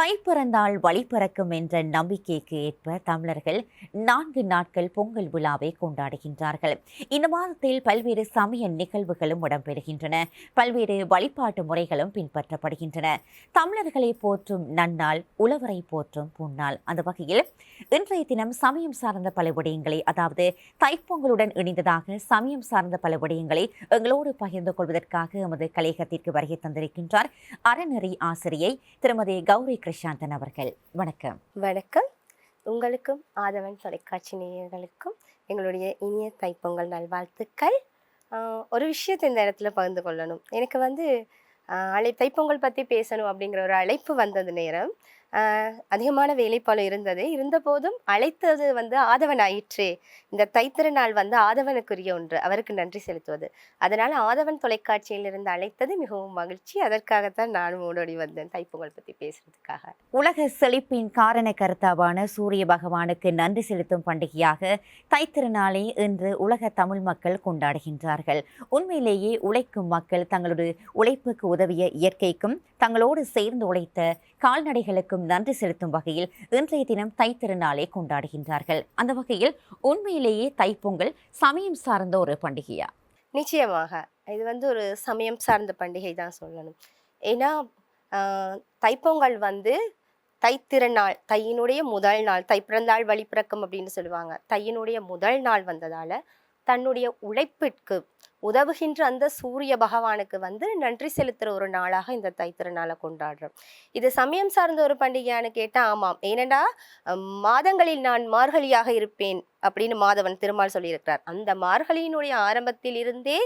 கை பிறந்தால் வழி பிறக்கும் என்ற நம்பிக்கைக்கு ஏற்ப தமிழர்கள் நான்கு நாட்கள் பொங்கல் விழாவை கொண்டாடுகின்றார்கள். இந்த மாதத்தில் பல்வேறு சமய நிகழ்வுகளும் இடம்பெறுகின்றன. பல்வேறு வழிபாட்டு முறைகளும் பின்பற்றப்படுகின்றன. தமிழர்களை போற்றும் நன்னாள் உழவரை போற்றும் புன்னாள். அந்த வகையில் இன்றைய தினம் சமயம் சார்ந்த பல விடயங்களை அதாவது தைப்பொங்கலுடன் இணைந்ததாக சமயம் சார்ந்த பல விடயங்களை எங்களோடு பகிர்ந்து கொள்வதற்காக எமது கலையகத்திற்கு வருகை தந்திருக்கின்றார் அறநெறி ஆசிரியை திருமதி கௌரி கிருஷாந்தன் அவர்கள். வணக்கம். வணக்கம். உங்களுக்கும் ஆதவன் தொலைக்காட்சி நேயர்களுக்கும் எங்களுடைய இனிய தைப்பொங்கல் நல்வாழ்த்துக்கள். ஒரு விஷயத்தை இந்த இடத்துல பகிர்ந்து கொள்ளணும். எனக்கு வந்து அழை தைப்பொங்கல் பற்றி பேசணும் அப்படிங்கிற ஒரு அழைப்பு வந்தது நேரம். அதிகமான வேலைப்பாடு இருந்தது. இருந்தபோதும் அழைத்தது வந்து ஆதவன் ஆயிற்று இந்த தைத்திருநாள் வந்து ஆதவனுக்குரிய ஒன்று. அவருக்கு நன்றி செலுத்துவது. அதனால் ஆதவன் தொலைக்காட்சியிலிருந்து அழைத்தது மிகவும் மகிழ்ச்சி. அதற்காகத்தான் நானும் ஓடோடி வந்தேன் தைப்பொங்கல் பற்றி பேசுறதுக்காக. உலக செழிப்பின் காரண கருத்தாவான சூரிய பகவானுக்கு நன்றி செலுத்தும் பண்டிகையாக தைத்திருநாளை இன்று உலக தமிழ் மக்கள் கொண்டாடுகின்றார்கள். உண்மையிலேயே உழைக்கும் மக்கள் தங்களோட உழைப்புக்கு உதவிய இயற்கைக்கும் தங்களோடு சேர்ந்து உழைத்த கால்நடைகளுக்கும் நன்றி செலுத்தும் வகையில் இன்றைய தினம் தைத்திருநாளை கொண்டாடுகின்றார்கள். அந்த வகையில் உண்மையிலேயே தைப்பொங்கல் சமயம் சார்ந்த ஒரு பண்டிகையா? நிச்சயமாக. இது வந்து ஒரு சமயம் சார்ந்த பண்டிகை தான் சொல்லணும். ஏன்னா தைப்பொங்கல் வந்து தைத்திருநாள் தையினுடைய முதல் நாள் தை பிறந்தாள் வழி அப்படின்னு சொல்லுவாங்க. தையினுடைய முதல் நாள் வந்ததால் தன்னுடைய உழைப்பிற்கு உதவுகின்ற அந்த சூரிய பகவானுக்கு வந்து நன்றி செலுத்துகிற ஒரு நாளாக இந்த தைத்திருநாளை கொண்டாடுறோம். இது சமயம் சார்ந்த ஒரு பண்டிகையான்னு கேட்டால் ஆமாம். ஏனெண்டா மாதங்களில் நான் மார்கழியாக இருப்பேன் அப்படின்னு மாதவன் திருமால் சொல்லியிருக்கிறார். அந்த மார்கழியினுடைய ஆரம்பத்தில் இருந்தே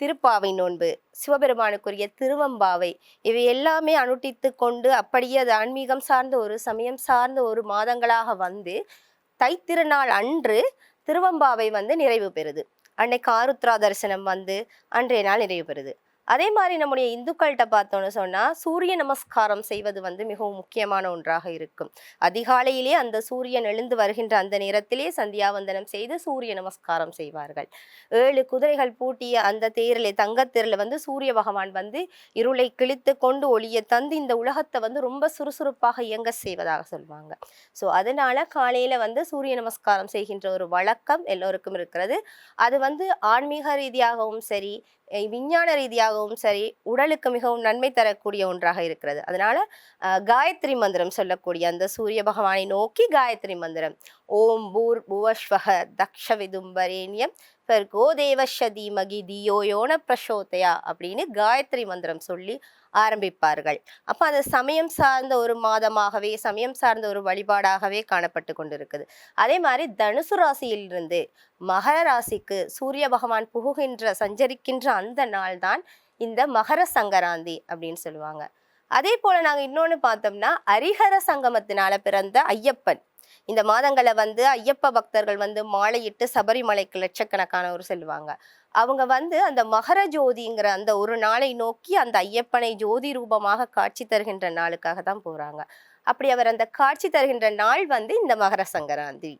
திருப்பாவை நோன்பு சிவபெருமானுக்குரிய திருவம்பாவை இவை எல்லாமே அனுட்டித்து கொண்டு அப்படியே அது ஆன்மீகம் சார்ந்த ஒரு சமயம் சார்ந்த ஒரு மாதங்களாக வந்து தைத்திருநாள் அன்று திருவம்பாவை வந்து நிறைவு பெறுது. அன்னைக்கு ஆருத்ரா தரிசனம் வந்து அன்றைய நாள் நிறைவு பெறுது. அதே மாதிரி நம்முடைய இந்துக்கள்கிட்ட பார்த்தோம்னு சொன்னால் சூரிய நமஸ்காரம் செய்வது வந்து மிகவும் முக்கியமான ஒன்றாக இருக்கும். அதிகாலையிலே அந்த சூரியன் எழுந்து வருகின்ற அந்த நேரத்திலே சந்தியாவந்தனம் செய்து சூரிய நமஸ்காரம் செய்வார்கள். ஏழு குதிரைகள் பூட்டிய அந்த தேரிலே தங்கத்தேரில் வந்து சூரிய பகவான் வந்து இருளை கிழித்து கொண்டு ஒளியை தந்து இந்த உலகத்தை வந்து ரொம்ப சுறுசுறுப்பாக இயங்க செய்வதாக சொல்லுவாங்க ஸோ அதனால காலையில் வந்து சூரிய நமஸ்காரம் செய்கின்ற ஒரு வழக்கம் எல்லோருக்கும் இருக்கிறது. அது வந்து ஆன்மீக ரீதியாகவும் சரி விஞ்ஞான ரீதியாகவும் சரி உடலுக்கு மிகவும் நன்மை தரக்கூடிய ஒன்றாக இருக்கிறது. அதனால காயத்ரி மந்திரம் சொல்லக்கூடிய அந்த சூரிய பகவானை நோக்கி காயத்ரி மந்திரம். ஓம் பூர் புவஸ்வக தக்ஷ விதும்பரேணியம் கோ தேவஷ தீமகி தியோ யோன பிரசோதயா அப்படின்னு காயத்ரி மந்திரம் சொல்லி ஆரம்பிப்பார்கள். அப்போ அது சமயம் சார்ந்த ஒரு மாதமாகவே சமயம் சார்ந்த ஒரு வழிபாடாகவே காணப்பட்டு கொண்டிருக்குது. அதே மாதிரி தனுசு ராசியிலிருந்து மகர ராசிக்கு சூரிய பகவான் புகுகின்ற சஞ்சரிக்கின்ற அந்த நாள் தான் இந்த மகர சங்கராந்தி அப்படின்னு சொல்லுவாங்க. அதே போல நாங்கள் இன்னொன்று பார்த்தோம்னா அரிஹர சங்கமத்தினால பிறந்த ஐயப்பன். இந்த மாதங்களை வந்து ஐயப்ப பக்தர்கள் வந்து மாலையிட்டு சபரிமலைக்கு லட்சக்கணக்கானவர் செல்வாங்க. அவங்க வந்து அந்த மகர ஜோதிங்கிற அந்த ஒரு நாளை நோக்கி அந்த ஐயப்பனை ஜோதி ரூபமாக காட்சி தருகின்ற நாளுக்காக தான் போறாங்க. அப்படி அவர் அந்த காட்சி தருகின்ற நாள் வந்து இந்த மகர சங்கராந்தி.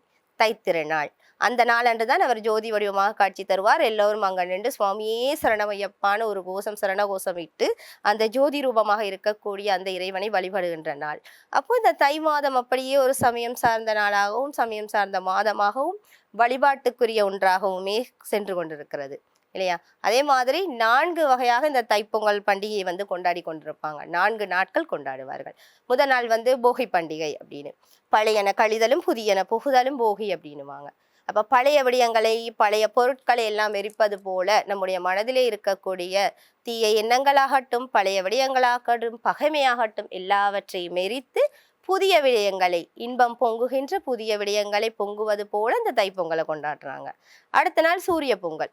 தைத்திருநாள் அந்த நாளன்று தான் அவர் ஜோதி வடிவமாக காட்சி தருவார். எல்லோரும் அங்க நின்று சுவாமியே சரணமையப்பான ஒரு கோஷம் சரண கோஷம் இட்டு அந்த ஜோதி ரூபமாக இருக்கக்கூடிய அந்த இறைவனை வழிபடுகின்ற நாள். அப்போ இந்த தை மாதம் அப்படியே ஒரு சமயம் சார்ந்த நாளாகவும் சமயம் சார்ந்த மாதமாகவும் வழிபாட்டுக்குரிய ஒன்றாகவுமே சென்று கொண்டிருக்கிறது. இல்லையா? அதே மாதிரி நான்கு வகையாக இந்த தைப்பொங்கல் பண்டிகையை வந்து கொண்டாடி கொண்டிருப்பாங்க. நான்கு நாட்கள் கொண்டாடுவார்கள். முதல் நாள் வந்து போகி பண்டிகை அப்படின்னு. பழையன கழிதலும் புதியன புகுதலும் போகி அப்படின்னுவாங்க. அப்ப பழைய விடயங்களை பழைய பொருட்களை எல்லாம் எரிப்பது போல நம்முடைய மனதிலே இருக்கக்கூடிய தீய எண்ணங்களாகட்டும் பழைய விடயங்களாகட்டும் பகைமையாகட்டும் எல்லாவற்றையும் எரித்து புதிய விடயங்களை இன்பம் பொங்குகின்ற புதிய விடயங்களை பொங்குவது போல இந்த தைப்பொங்கலை கொண்டாடுறாங்க. அடுத்த நாள் சூரிய பொங்கல்.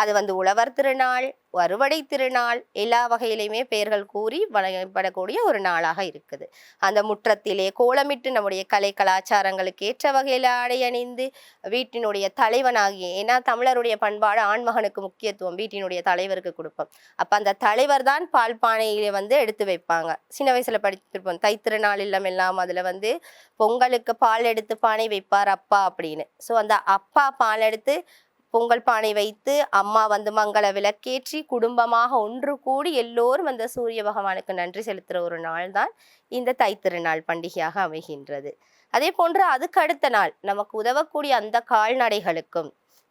அது வந்து உழவர் திருநாள் அறுவடை திருநாள் எல்லா வகையிலையுமே பெயர்கள் கூறி வழங்கப்படக்கூடிய ஒரு நாளாக இருக்குது. அந்த முற்றத்திலே கோலமிட்டு நம்முடைய கலை கலாச்சாரங்களுக்கு ஏற்ற வகையில் ஆடை அணிந்து வீட்டினுடைய தலைவனாகிய ஏன்னா தமிழருடைய பண்பாடு ஆண்மகனுக்கு முக்கியத்துவம் வீட்டினுடைய தலைவருக்கு கொடுப்போம். அப்போ அந்த தலைவர் தான் பால் பானையிலே வந்து எடுத்து வைப்பாங்க. சின்ன வயசுல படித்திருப்போம் தைத்திருநாள் இல்லம் எல்லாம் அதுல வந்து பொங்கலுக்கு பால் எடுத்து பானை வைப்பார் அப்பா அப்படின்னு. ஸோ அந்த அப்பா பால் எடுத்து பொங்கல் பானை வைத்து அம்மா வந்து மங்கள விளக்கேற்றி குடும்பமாக ஒன்று கூடி எல்லோரும் அந்த சூரிய பகவானுக்கு நன்றி செலுத்துகிற ஒரு நாள் தான் இந்த தைத்திருநாள் பண்டிகையாக அமைகின்றது. அதே போன்று அதுக்கு அடுத்த நாள் நமக்கு உதவக்கூடிய அந்த கால்நடைகளுக்கும்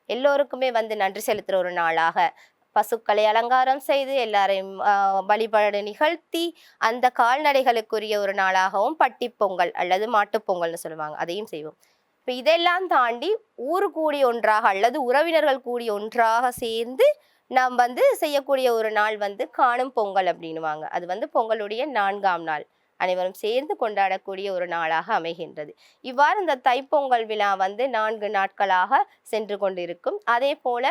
எல்லோருக்குமே வந்து நன்றி செலுத்துகிற ஒரு நாளாக பசுக்களை அலங்காரம் செய்து எல்லாரையும் வழிபாடு நிகழ்த்தி அந்த கால்நடைகளுக்குரிய ஒரு நாளாகவும் பட்டிப்பொங்கல் அல்லது மாட்டுப் பொங்கல்னு சொல்லுவாங்க அதையும் செய்வோம். இப்போ இதெல்லாம் தாண்டி ஊர் கூடி ஒன்றாக அல்லது உறவினர்கள் கூடி ஒன்றாக சேர்ந்து நாம் வந்து செய்யக்கூடிய ஒரு நாள் வந்து காணும் பொங்கல் அப்படின்னுவாங்க. அது வந்து பொங்கலுடைய நான்காம் நாள். அனைவரும் சேர்ந்து கொண்டாடக்கூடிய ஒரு நாளாக அமைகின்றது. இவ்வாறு இந்த தைப்பொங்கல் விழா வந்து நான்கு நாட்களாக சென்று கொண்டிருக்கும். அதே போல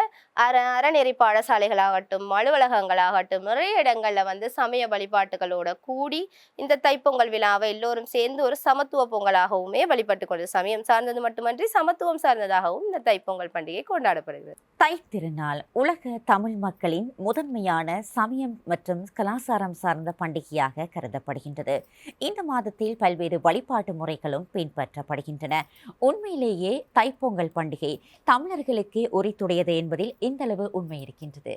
அற அறநெறி பாடசாலைகளாகட்டும் அலுவலகங்களாகட்டும் நிறைய இடங்களில் வந்து சமய வழிபாட்டுகளோட கூடி இந்த தைப்பொங்கல் விழாவை எல்லோரும் சேர்ந்து ஒரு சமத்துவ பொங்கலாகவுமே வழிபட்டு கொண்டு சமயம் சார்ந்தது மட்டுமன்றி சமத்துவம் சார்ந்ததாகவும் இந்த தைப்பொங்கல் பண்டிகை கொண்டாடப்படுகிறது. தை திருநாள் உலக தமிழ் மக்களின் முதன்மையான சமயம் மற்றும் கலாச்சாரம் சார்ந்த பண்டிகையாக கருதப்படுகின்றது. இந்த மாதத்தில் பல்வேறு வழிபாட்டு முறைகளும் பின்பற்றப்படுகின்றன. உண்மையிலேயே தைப்பொங்கல் பண்டிகை தமிழர்களுக்கே உரித்துடையது என்பதில் இந்தளவு உண்மை இருக்கின்றது?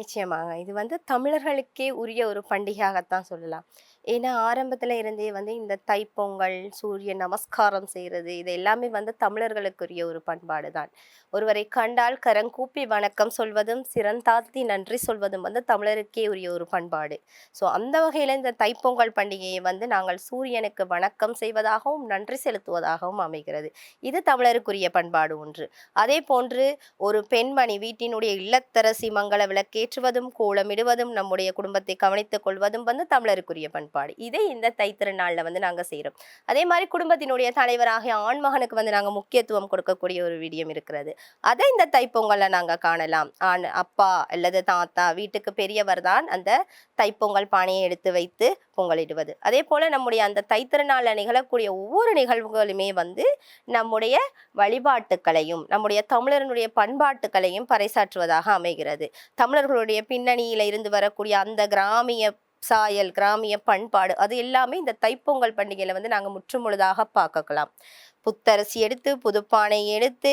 நிச்சயமாக இது வந்து தமிழர்களுக்கே உரிய ஒரு பண்டிகையாகத்தான் சொல்லலாம். ஏன்னா ஆரம்பத்தில் இருந்தே வந்து இந்த தைப்பொங்கல் சூரிய நமஸ்காரம் செய்கிறது இது எல்லாமே வந்து தமிழர்களுக்குரிய ஒரு பண்பாடு தான். ஒருவரை கண்டால் கரங்கூப்பி வணக்கம் சொல்வதும் சிறந்தாத்தி நன்றி சொல்வதும் வந்து தமிழருக்கே உரிய ஒரு பண்பாடு. ஸோ அந்த வகையில் இந்த தைப்பொங்கல் பண்டிகையை வந்து நாங்கள் சூரியனுக்கு வணக்கம் செய்வதாகவும் நன்றி செலுத்துவதாகவும் அமைகிறது. இது தமிழருக்குரிய பண்பாடு ஒன்று. அதே போன்று ஒரு பெண்மணி வீட்டினுடைய இல்லத்தரசி மங்கள விளக்கேற்றுவதும் கோலமிடுவதும் நம்முடைய குடும்பத்தை கவனித்துக் கொள்வதும் வந்து தமிழருக்குரிய பண்பாடு இதை இந்த தைத்திருநாளில் வந்து நாங்கள் செய்கிறோம் அதே மாதிரி குடும்பத்தினுடைய தலைவராகிய ஆண்மகனுக்கு வந்து நாங்கள் முக்கியத்துவம் கொடுக்கக்கூடிய ஒரு விடியம் இருக்கிறது. அதை இந்த தைப்பொங்கலில் நாங்கள் காணலாம். ஆண் அப்பா அல்லது தாத்தா வீட்டுக்கு பெரியவர் தான் அந்த தைப்பொங்கல் பானையை எடுத்து வைத்து பொங்கலிடுவது. அதே போல் நம்முடைய அந்த தைத்திருநாளில் நிகழக்கூடிய ஒவ்வொரு நிகழ்வுகளுமே வந்து நம்முடைய வழிபாட்டுக்களையும் நம்முடைய தமிழரனுடைய பண்பாட்டுக்களையும் பறைசாற்றுவதாக அமைகிறது. தமிழர்களுடைய பின்னணியில் இருந்து வரக்கூடிய அந்த கிராமிய சாயல் கிராமிய பண்பாடு அது எல்லாமே இந்த தைப்பொங்கல் பண்டிகையில வந்து நாங்கள் முற்றுமுழுதாக பார்க்கலாம். புத்தரிசி எடுத்து புதுப்பானை எடுத்து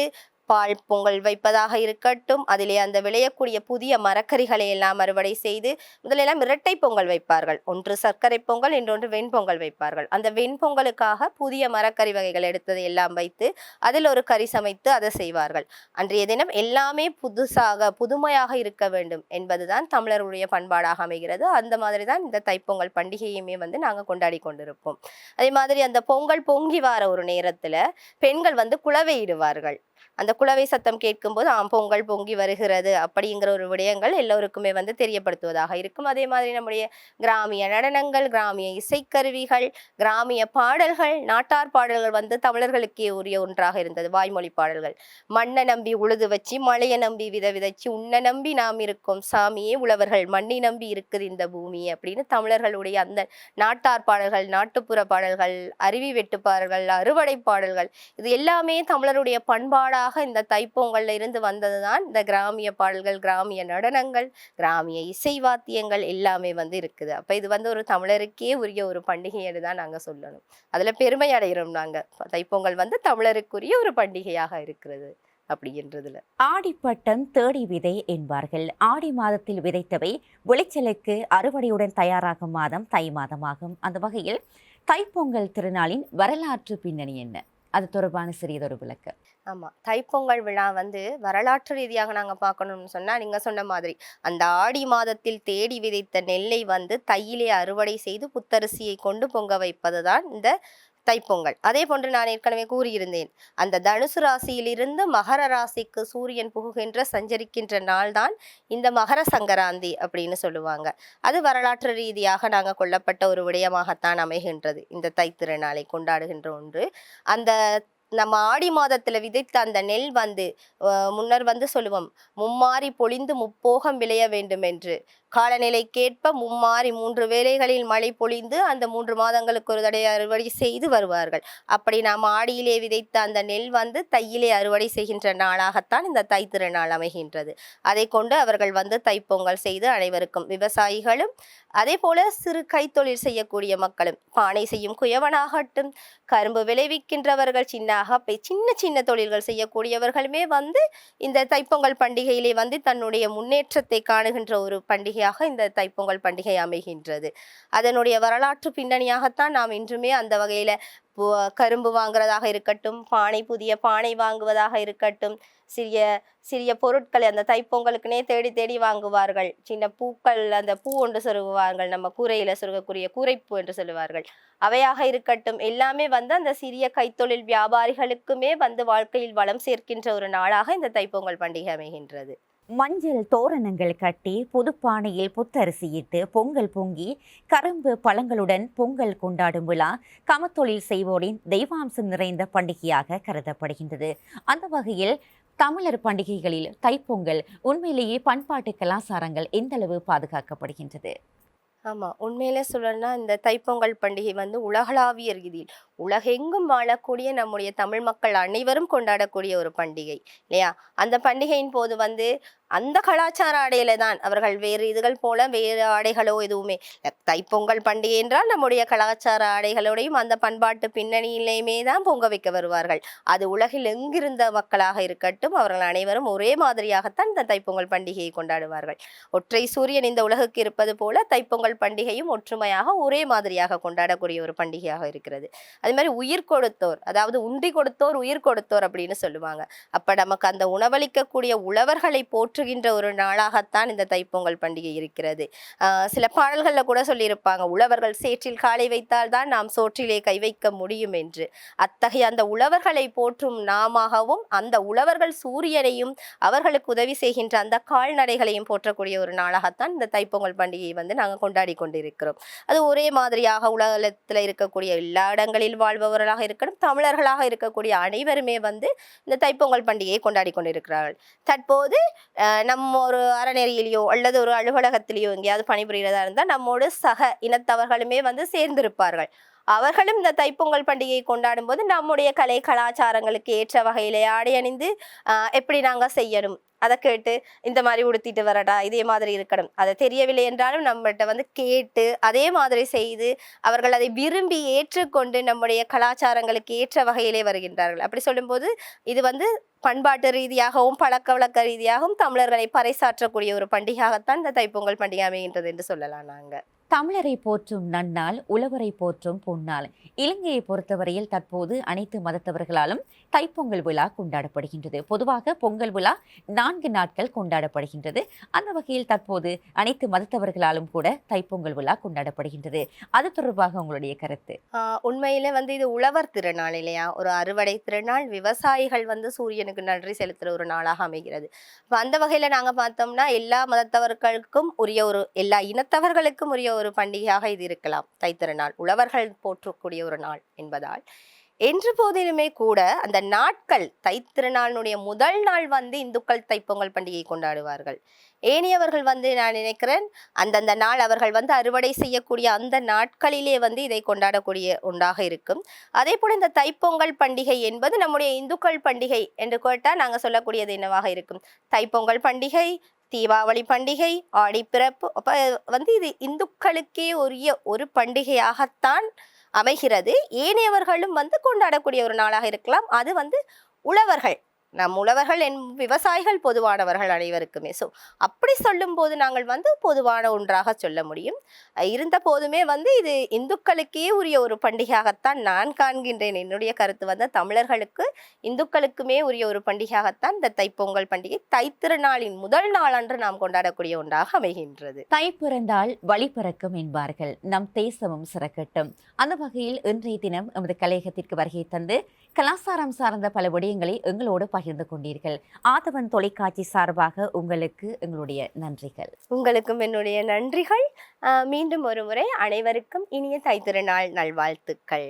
பால் பொங்கல் வைப்பதாக இருக்கட்டும் அதிலே அந்த விளையக்கூடிய புதிய மரக்கறிகளை எல்லாம் அறுவடை செய்து முதலெல்லாம் இரட்டை பொங்கல் வைப்பார்கள். ஒன்று சர்க்கரை பொங்கல் இன்னொன்று வெண்பொங்கல் வைப்பார்கள். அந்த வெண்பொங்கலுக்காக புதிய மரக்கறி வகைகள் எடுத்ததை எல்லாம் வைத்து அதில் ஒரு கறி சமைத்து அதை செய்வார்கள். அன்றைய தினம் எல்லாமே புதுசாக புதுமையாக இருக்க வேண்டும் என்பதுதான் தமிழருடைய பண்பாடாக அமைகிறது. அந்த மாதிரி தான் இந்த தைப்பொங்கல் பண்டிகையுமே வந்து நாங்கள் கொண்டாடி கொண்டிருப்போம். அதே மாதிரி அந்த பொங்கல் பொங்கி வார ஒரு நேரத்தில் பெண்கள் வந்து குளவையிடுவார்கள் அந்த குழவை சத்தம் கேட்கும்போது ஆம் பொங்கல் பொங்கி வருகிறது. அப்படிங்கிற ஒரு விடயங்கள் எல்லோருக்குமே வந்து தெரியப்படுத்துவதாக இருக்கும். அதே மாதிரி நம்முடைய கிராமிய நடனங்கள் கிராமிய இசைக்கருவிகள் கிராமிய பாடல்கள் நாட்டார் பாடல்கள் வந்து தமிழர்களுக்கே உரிய ஒன்றாக இருந்தது. வாய்மொழி பாடல்கள். மண்ணை நம்பி உழுது வச்சு மழையை நம்பி வித விதைச்சு உன்னை நம்பி நாம் இருக்கோம். சாமியே உழவர்கள் மண்ணை நம்பி இருக்குது இந்த பூமி அப்படின்னு தமிழர்களுடைய அந்த நாட்டார் பாடல்கள் நாட்டுப்புற பாடல்கள் அருவி வெட்டு பாடல்கள் அறுவடை பாடல்கள் இது எல்லாமே தமிழருடைய பண்பாடு பண்பாடாக இந்த தைப்பொங்கல்ல இருந்து வந்ததுதான் இந்த கிராமிய பாடல்கள் கிராமிய நடனங்கள் கிராமிய இசை வாத்தியங்கள் எல்லாமே வந்து இருக்குது. அப்ப இது வந்து ஒரு தமிழருக்கே உரிய ஒரு பண்டிகைன்னு தான் நாங்க சொல்லணும். அதுல பெருமை அடைகிறோம் நாங்க. தைப்பொங்கல் வந்து தமிழருக்குரிய ஒரு பண்டிகையாக இருக்கிறது அப்படின்றதுல. ஆடிப்பட்டம் தேடி விதை என்பார்கள். ஆடி மாதத்தில் விதைத்தவை விளைச்சலுக்கு அறுவடையுடன் தயாராகும் மாதம் தை மாதமாகும். அந்த வகையில் தைப்பொங்கல் திருநாளின் வரலாற்று பின்னணி என்ன? அது தொடர்பான சிறியதொரு விளக்கு. ஆமாம் தைப்பொங்கல் விழா வந்து வரலாற்று ரீதியாக நாங்கள் பார்க்கணும்னு சொன்னால் நீங்கள் சொன்ன மாதிரி அந்த ஆடி மாதத்தில் தேடி விதைத்த நெல்லை வந்து தையிலே அறுவடை செய்து புத்தரிசியை கொண்டு பொங்க வைப்பது தான் இந்த தைப்பொங்கல். அதே போன்று நான் ஏற்கனவே கூறியிருந்தேன். அந்த தனுசு ராசியிலிருந்து மகர ராசிக்கு சூரியன் புகுகின்ற சஞ்சரிக்கின்ற நாள்தான் இந்த மகர சங்கராந்தி அப்படின்னு சொல்லுவாங்க. அது வரலாற்று ரீதியாக நாங்கள் கொல்லப்பட்ட ஒரு விடயமாகத்தான் அமைகின்றது. இந்த தைத்திருநாளை கொண்டாடுகின்ற ஒன்று. அந்த நம்ம ஆடி மாதத்துல விதைத்த அந்த நெல் வந்து முன்னர் வந்து சொல்லுவோம் மும்மாறி பொழிந்து முப்போகம் விளைய வேண்டும் என்று காலநிலைக்கேற்ப மும்மாறி மூன்று வேளைகளில் மழை பொழிந்து அந்த மூன்று மாதங்களுக்கு ஒரு தடவை அறுவடை செய்து வருவார்கள். அப்படி நாம் ஆடியிலே விதைத்த அந்த நெல் வந்து தையிலே அறுவடை செய்கின்ற நாளாகத்தான் இந்த தை திருநாள் அமைகின்றது. அதை கொண்டு அவர்கள் வந்து தைப்பொங்கல் செய்து அனைவருக்கும் விவசாயிகளும் அதே போல சிறு கைத்தொழில் செய்யக்கூடிய மக்களும் பானை செய்யும் குயவனாகட்டும் கரும்பு விளைவிக்கின்றவர்கள் சின்ன அகப்பை சின்ன சின்ன தொழில்கள் செய்யக்கூடியவர்களுமே வந்து இந்த தைப்பொங்கல் பண்டிகையிலே வந்து தன்னுடைய முன்னேற்றத்தை காணுகின்ற ஒரு பண்டிகையாக இந்த தைப்பொங்கல் பண்டிகை அமைகின்றது. அதனுடைய வரலாற்று பின்னணியாகத்தான் நாம் இன்றுமே அந்த வகையில் கரும்பு வாங்குறதாக இருக்கட்டும் பானை புதிய பானை வாங்குவதாக இருக்கட்டும் சிறிய சிறிய பொருட்களை அந்த தைப்பொங்கலுக்குனே தேடி தேடி வாங்குவார்கள். சின்ன பூக்கள் அந்த பூ ஒன்று சொருகுவார்கள் நம்ம கூரையில சொருகக்கூடிய கூரைப்பூ என்று சொல்லுவார்கள். அவையாக இருக்கட்டும் எல்லாமே வந்து அந்த சிறிய கைத்தொழில் வியாபாரிகளுக்குமே வந்து வாழ்க்கையில் வளம் சேர்க்கின்ற ஒரு நாளாக இந்த தைப்பொங்கல் பண்டிகை அமைகின்றது. மஞ்சள் தோரணங்கள் கட்டி புதுப்பானையில் புத்தரிசியிட்டு பொங்கல் பொங்கி கரும்பு பழங்களுடன் பொங்கல் கொண்டாடும் விழா கமத்தொழில் செய்வோரின் தெய்வாம்சம் நிறைந்த பண்டிகையாக கருதப்படுகின்றது. அந்த வகையில் தமிழர் பண்டிகைகளில் தைப்பொங்கல் உண்மையிலேயே பண்பாட்டு கலாச்சாரங்கள் எந்தளவு பாதுகாக்கப்படுகின்றது? ஆமாம் உண்மையிலே சொல்லணும்னா இந்த தைப்பொங்கல் பண்டிகை வந்து உலகளாவிய ரீதியில் உலகெங்கும் வாழக்கூடிய நம்முடைய தமிழ் மக்கள் அனைவரும் கொண்டாடக்கூடிய ஒரு பண்டிகை இல்லையா? அந்த பண்டிகையின் போது வந்து அந்த கலாச்சார ஆடையில தான் அவர்கள் வேறு இதுகள் போல வேறு ஆடைகளோ எதுவுமே தைப்பொங்கல் பண்டிகை என்றால் நம்முடைய கலாச்சார ஆடைகளோடையும் அந்த பண்பாட்டு பின்னணியிலையுமே தான் பொங்க வைக்க வருவார்கள். அது உலகில் எங்கிருந்த மக்களாக இருக்கட்டும் அவர்கள் அனைவரும் ஒரே மாதிரியாகத்தான் இந்த தைப்பொங்கல் பண்டிகையை கொண்டாடுவார்கள். ஒற்றை சூரியன் இந்த உலகுக்கு இருப்பது போல தைப்பொங்கல் பண்டிகையும் ஒற்றுமையாக ஒரே மாதிரியாக கொண்டாடக்கூடிய ஒரு பண்டிகையாக இருக்கிறது. அதே மாதிரி உயிர் கொடுத்தோர் அதாவது உண்டி கொடுத்தோர் உயிர் கொடுத்தோர் அப்படின்னு சொல்லுவாங்க. அப்ப நமக்கு அந்த உணவளிக்கக்கூடிய உழவர்களை போற்றுகின்ற ஒரு நாளாகத்தான் இந்த தைப்பொங்கல் பண்டிகை இருக்கிறது. சில பாடல்களில் கூட சொல்லியிருப்பாங்க உழவர்கள் சேற்றில் காலை வைத்தால் தான் நாம் சோற்றிலே கை வைக்க முடியும் என்று. அத்தகைய அந்த உழவர்களை போற்றும் நாமாகவும் அந்த உழவர்கள் சூரியனையும் அவர்களுக்கு உதவி செய்கின்ற அந்த கால்நடைகளையும் போற்றக்கூடிய ஒரு நாளாகத்தான் இந்த தைப்பொங்கல் பண்டிகையை வந்து நாங்கள் கொண்டாடி கொண்டிருக்கிறோம். அது ஒரே மாதிரியாக உலகத்தில் இருக்கக்கூடிய எல்லா இடங்களிலும் வாழ்பவர்களாக இருக்கணும். தமிழர்களாக இருக்கக்கூடிய அனைவருமே வந்து இந்த தைப்பொங்கல் பண்டிகையை கொண்டாடி கொண்டிருக்கிறார்கள். தற்போது நம்ம ஒரு அறநெறியிலையோ அல்லது ஒரு அலுவலகத்திலேயோ எங்கேயாவது பணிபுரிகிறதா இருந்தால் நம்மோடு சக இனத்தவர்களுமே வந்து சேர்ந்திருப்பார்கள். அவர்களும் இந்த தைப்பொங்கல் பண்டிகையை கொண்டாடும் போது நம்முடைய கலை கலாச்சாரங்களுக்கு ஏற்ற வகையிலே ஆடை அணிந்து எப்படி நாங்கள் செய்யணும்? அதை கேட்டு இந்த மாதிரி உடுத்திட்டு வரடா இதே மாதிரி இருக்கணும். அதை தெரியவில்லை என்றாலும் நம்மகிட்ட வந்து கேட்டு அதே மாதிரி செய்து அவர்கள் அதை விரும்பி ஏற்றுக்கொண்டு நம்முடைய கலாச்சாரங்களுக்கு ஏற்ற வகையிலே வருகின்றார்கள். அப்படி சொல்லும்போது இது வந்து பண்பாட்டு ரீதியாகவும் பழக்க வழக்க ரீதியாகவும் தமிழர்களை பறைசாற்றக்கூடிய ஒரு பண்டிகையாகத்தான் இந்த தைப்பொங்கல் பண்டிகை அமைகின்றது என்று சொல்லலாம் நாங்கள் தமிழரை போற்றும் நன்னாள் உழவரை போற்றும் பொன்னாள். இலங்கையை பொறுத்தவரையில் தற்போது அனைத்து மதத்தவர்களாலும் தைப்பொங்கல் விழா கொண்டாடப்படுகின்றது. பொதுவாக பொங்கல் விழா நான்கு நாட்கள் கொண்டாடப்படுகின்றது. அந்த வகையில் தற்போது அனைத்து மதத்தவர்களாலும் கூட தைப்பொங்கல் விழா கொண்டாடப்படுகின்றது. அது தொடர்பாக உங்களுடைய கருத்து? உண்மையில வந்து இது உழவர் திருநாள் இல்லையா? ஒரு அறுவடை திருநாள் விவசாயிகள் வந்து சூரியனுக்கு நன்றி செலுத்துற ஒரு நாளாக அமைகிறது. அந்த வகையில நாங்க பார்த்தோம்னா எல்லா மதத்தவர்களுக்கும் உரிய ஒரு எல்லா இனத்தவர்களுக்கும் உரிய ஒரு ஒரு பண்டிகையாக இது இருக்கலாம். தைத்திருநாள் உழவர்கள் போற்றக்கூடிய ஒரு நாள் என்பதால். என்று போதிலுமே கூட அந்த நாட்கள் தைத்திருநாளினுடைய முதல் நாள் வந்து இந்துக்கள் தைப்பொங்கல் பண்டிகை கொண்டாடுவார்கள். ஏனையவர்கள் வந்து நான் நினைக்கிறேன் அந்தந்த நாள் அவர்கள் வந்து அறுவடை செய்யக்கூடிய அந்த நாட்களிலே வந்து இதை கொண்டாடக்கூடிய ஒன்றாக இருக்கும். அதே போல் இந்த தைப்பொங்கல் பண்டிகை என்பது நம்முடைய இந்துக்கள் பண்டிகை என்று கேட்டால் நாங்கள் சொல்லக்கூடியது என்னவாக இருக்கும்? தைப்பொங்கல் பண்டிகை தீபாவளி பண்டிகை ஆடிப்பிறப்பு அப்போ வந்து இது இந்துக்களுக்கே உரிய ஒரு பண்டிகையாகத்தான் அமைகிறது. ஏனையவர்களும் வந்து கொண்டாடக்கூடிய ஒரு நாளாக இருக்கலாம். அது வந்து உழவர்கள். நம் உழவர்கள் என் விவசாயிகள் பொதுவானவர்கள் அனைவருக்குமே. ஸோ அப்படி சொல்லும்போது நாங்கள் வந்து பொதுவான ஒன்றாக சொல்ல முடியும். இருந்த போதுமே வந்து இது இந்துக்களுக்கே உரிய ஒரு பண்டிகையாகத்தான் நான் காண்கின்றேன். என்னுடைய கருத்து வந்து தமிழர்களுக்கு இந்துக்களுக்குமே உரிய ஒரு பண்டிகையாகத்தான் இந்த தைப்பொங்கல் பண்டிகை தைத்திருநாளின் முதல் நாளன்று நாம் கொண்டாடக்கூடிய ஒன்றாக அமைகின்றது. தை பிறந்தால் வழி பிறக்கும் என்பார்கள். நம் தேசமும் சிறக்கட்டும். அந்த வகையில் இன்றைய தினம் எமது கலையகத்திற்கு வருகை தந்து கலாசாரம் சார்ந்த பல விடயங்களை எங்களோடு பகிர்ந்து கொண்டீர்கள். ஆதவன் தொலைக்காட்சி சார்பாக உங்களுக்கு எங்களுடைய நன்றிகள். உங்களுக்கும் என்னுடைய நன்றிகள். மீண்டும் ஒரு முறை அனைவருக்கும் இனிய தைத்திருநாள் நல்வாழ்த்துக்கள்.